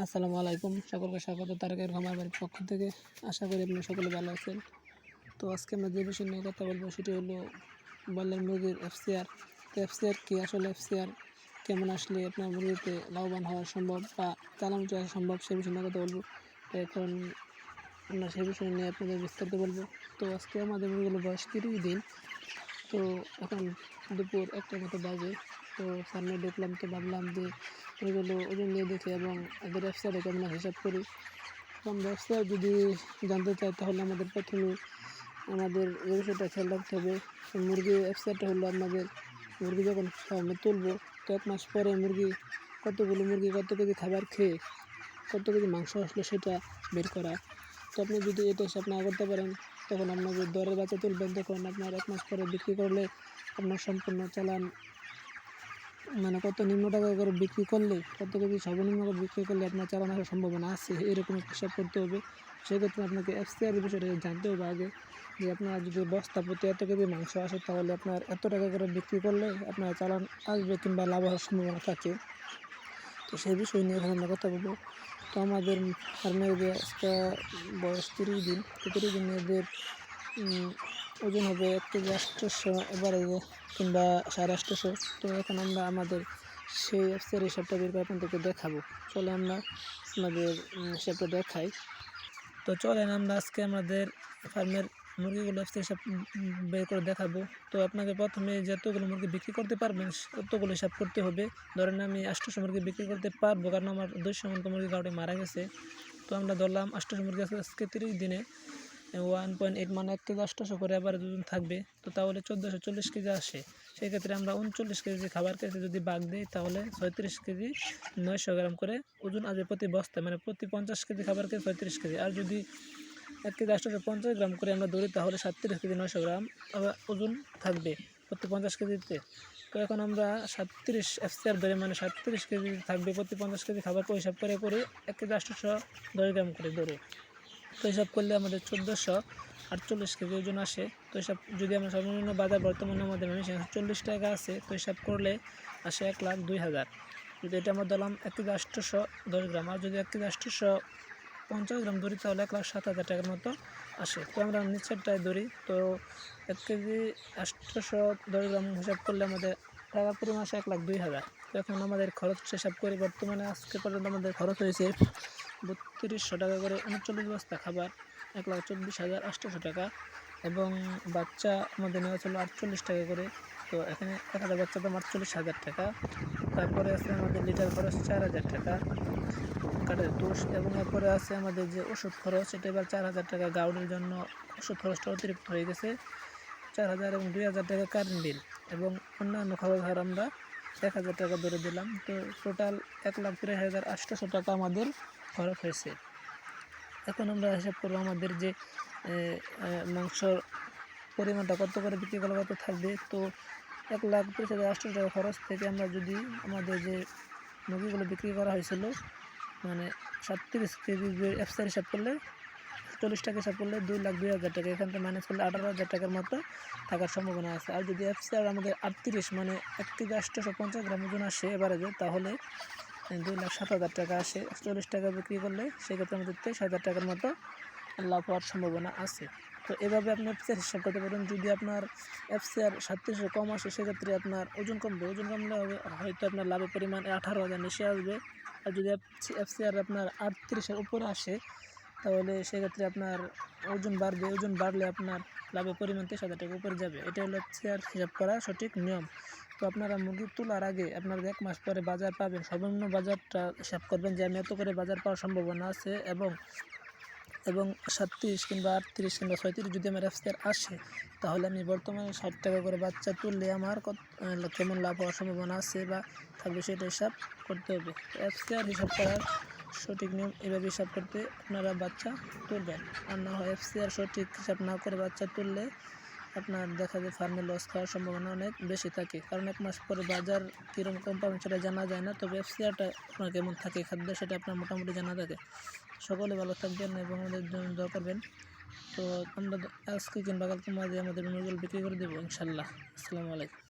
আসসালামু আলাইকুম। সকলকে স্বাগত তারকের খামার বাড়ির পক্ষ থেকে। আশা করি আপনারা সকলে ভালো আছেন। তো আজকে আমরা যে বিষয় নিয়ে কথা বলব সেটি হলো বললেন মুরগির এফসিআর তো এফসিআর কি? আসলে এফসিআর কেমন আসলে আপনার মুরগিতে লাভবান হওয়া সম্ভব বা চালানো চলা সম্ভব সে বিষয় নিয়ে কথা বলব। তো এখন আমরা সেই বিষয় নিয়ে আপনাদের বিস্তারিত বলব। তো আজকে আমাদের মুরগিগুলো বয়স তিরিশ দিন। তো এখন দুপুর একটা মতো বাজে। তো সামনে দেখলাম তো ভাবলাম যে এগুলো ওজন নিয়ে দেখি এবং এদের ওয়েবসাইটে কেমন হিসাব করি। এবং ব্যবসা যদি জানতে চাই তাহলে আমাদের প্রথমে আমাদের বিষয়টা খেয়াল রাখতে হবে। মুরগি ওয়েবসাইটটা হলো আমাদের মুরগি যখন ফার্মে তুলবো, তো এক মাস পরে মুরগি কতগুলো মুরগি, কত কেজি খাবার খেয়ে কত কেজি মাংস আসলো সেটা বের করা। তো আপনি যদি এটা হিসাব না করতে পারেন, তখন আপনাকে দরের বাচ্চা তুলবেন, তখন আপনার এক মাস পরে বিক্রি করলে আপনার সম্পূর্ণ চালান মানে কত নিম্ন টাকা করে বিক্রি করলে, কত কেজি সর্বনিম্ন করে বিক্রি করলে আপনার চালান আসার সম্ভাবনা আছে? এরকম হিসাব করতে হবে। সেক্ষেত্রে আপনাকে এফসিআর বিষয়টা জানতে হবে আগে যে আপনার যদি বস্তা প্রতি এত কেজি মাংস আসে, তাহলে আপনার এত টাকা করে বিক্রি করলে আপনার চালান আসবে কিংবা লাভ হওয়ার সম্ভাবনা থাকে। তো সেই বিষয় নিয়ে এখানে আমরা কথা বলব। তো আমাদের ফার্মের আজকে বয়স তিরিশ দিন। তো তিরিশ দিন এদের ওজন হবে এক কেজি আটশোশো এবারে কিংবা সাড়ে আটশোশো। তো এখন আমরা আমাদের সেই অ্যাপসের হিসাবটা বের করে আপনাদেরকে দেখাবো। চলে আমরা আমাদের হিসাবটা দেখাই। তো চলেন আমরা আজকে আমাদের ফার্মের মুরগিগুলো অ্যাপসের হিসাব বের করে দেখাবো। তো আপনাকে প্রথমে যতগুলো মুরগি বিক্রি করতে পারবেন, ততগুলো হিসাব করতে হবে। ধরেন আমি আটশোশো মুরগি বিক্রি করতে পারব, কারণ আমার দুইশো মতো মুরগি কাউটে মারা গেছে। তো আমরা ধরলাম আটশোশো মুরগি আজকে তিরিশ দিনে। ওয়ান পয়েন্ট এইট মানে এক কেজি আটশোশো করে আবার দুজন থাকবে। তো তাহলে চোদ্দোশো চল্লিশ কেজি আসে। সেক্ষেত্রে আমরা উনচল্লিশ কেজি খাবার কেজি যদি বাঘ দিই, তাহলে ছয়ত্রিশ কেজি নয়শো গ্রাম করে ওজন আসবে প্রতি বস্তায়। মানে প্রতি পঞ্চাশ কেজি খাবার কেজি ছয়ত্রিশ কেজি। আর যদি এক কেজি আটশোশো পঞ্চাশ গ্রাম করে আমরা ধরি, তাহলে সাতত্রিশ কেজি নয়শো গ্রাম ওজন থাকবে প্রতি পঞ্চাশ কেজিতে। তো এখন আমরা সাতত্রিশ এফসিআর ধরে মানে সাতত্রিশ কেজি থাকবে প্রতি পঞ্চাশ কেজি খাবার হিসাব করে করে এক কেজি আটশোশো দশ গ্রাম করে ধরে। তো হিসাব করলে আমাদের চোদ্দোশো আটচল্লিশ কেজি ওজন আসে। তো হিসাব যদি আমরা সর্বনিম্ন বাজার বর্তমানে আমাদের সেখানে চল্লিশ টাকা আছে, তো হিসাব করলে আসে এক লাখ দুই হাজার। যদি এটা আমরা ধরলাম এক কেজি আটশোশো দশ গ্রাম, আর যদি এক কেজি আটশোশো পঞ্চাশ গ্রাম ধরি, তাহলে এক লাখ সাত হাজার টাকার মতো আসে। তো আমরা নিচেরটায় ধরি, তো এক কেজি আটশোশো দশ গ্রাম হিসাব করলে আমাদের টাকা পরিমাণ আসে এক লাখ দুই হাজার। তো এখন আমাদের খরচ হিসাব করি, বর্তমানে আজকে পর্যন্ত আমাদের খরচ হয়েছে বত্রিশশো টাকা করে উনচল্লিশ বস্তা খাবার, এক লাখ চব্বিশ হাজার আটশোশো টাকা এবং বাচ্চা আমাদের নেওয়া ছিল আটচল্লিশ টাকা করে। তো এখানে এক হাজার বাচ্চা দাম আটচল্লিশ হাজার টাকা। তারপরে আছে আমাদের লিটার খরচ চার হাজার টাকা। কাঠের তোষ এবং এরপরে আছে আমাদের যে ওষুধ খরচ, সেটা এবার চার হাজার টাকা গাউডের জন্য ওষুধ খরচটা অতিরিক্ত হয়ে গেছে। চার হাজার এবং দুই হাজার টাকা কারেন্ট বিল এবং অন্যান্য খরচ হার আমরা এক হাজার টাকা ধরে দিলাম। তো টোটাল এক লাখ তিরিশ হাজার আটশোশো টাকা আমাদের খরচ হয়েছে। এখন আমরা হিসাব করব আমাদের যে মাংসর পরিমাণটা কত করে বিক্রি করলে কত থাকবে? তো এক লাখ তিরিশ হাজার আটশো টাকা খরচ থেকে আমরা যদি আমাদের যে মুরগিগুলো বিক্রি করা হয়েছিল মানে সাতত্রিশ কেজি এফসার হিসাব করলে, চল্লিশ টাকা হিসাব করলে দুই লাখ দুই হাজার টাকা। এখান থেকে মাইনাস করলে আঠারো হাজার টাকার মতো থাকার সম্ভাবনা আছে। আর যদি এফসার আমাদের আটত্রিশ মানে এক থেকে আটশোশো পঞ্চাশ গ্রাম ওজন আসে এবারে তাহলে দুই লাখ সাত হাজার টাকা আসে। চল্লিশ টাকা বিক্রি করলে সেক্ষেত্রে আমাদের তেইশ হাজার টাকার মতো লাভ হওয়ার সম্ভাবনা আছে। তো এভাবে আপনি এফসিআর হিসাব করতে পারেন। যদি আপনার এফসিআর সাতত্রিশে কম আসে, সেক্ষেত্রে আপনার ওজন কমবে। ওজন কমলে হবে, হয়তো আপনার লাভের পরিমাণ আঠারো হাজার নিচে আসবে। আর যদি এফসিআর আপনার আটত্রিশের উপরে আসে, তাহলে সেক্ষেত্রে আপনার ওজন বাড়বে। ওজন বাড়লে আপনার লাভের পরিমাণ তেইশ হাজার টাকা উপরে যাবে। এটা হলো এফসিআর হিসাব করা সঠিক নিয়ম। তো আপনারা মুরগি তোলার আগে আপনারা এক মাস পরে বাজার পাবেন। সর্বনিম্ন বাজারটা হিসাব করবেন যে আমি এত করে বাজার পাওয়ার সম্ভাবনা আছে এবং এবং সাতত্রিশ কিংবা আটত্রিশ কিংবা ছয়ত্রিশ যদি আমার এফসিআর আসে, তাহলে আমি বর্তমানে ষাট টাকা করে বাচ্চা তুললে আমার কত কেমন লাভ হওয়ার সম্ভাবনা আছে বা থাকবে সেটা হিসাব করতে হবে। এফসিআর হিসাব করার সঠিক নিয়ম এভাবে হিসাব করতে আপনারা বাচ্চা তুলবেন। আর না হয় এফসিআর সঠিক হিসাব না করে বাচ্চা তুললে আপনার দেখা যায় ফার্মে লস খাওয়ার সম্ভাবনা অনেক বেশি থাকে। কারণ এক মাস পরে বাজার কীরকম পাবেন সেটা জানা যায় না। তবে এফসিআরটা আপনার কেমন থাকে খাদ্য সেটা আপনার মোটামুটি জানা থাকে। সকলে ভালো থাকবেন এবং আমাদের দোয়া করবেন। তো আমরা আজকে কিংবা কালকে মাঝে আমাদের মুরগিগুলো বিক্রি করে দেবো, ইনশাল্লাহ। আসসালামু আলাইকুম।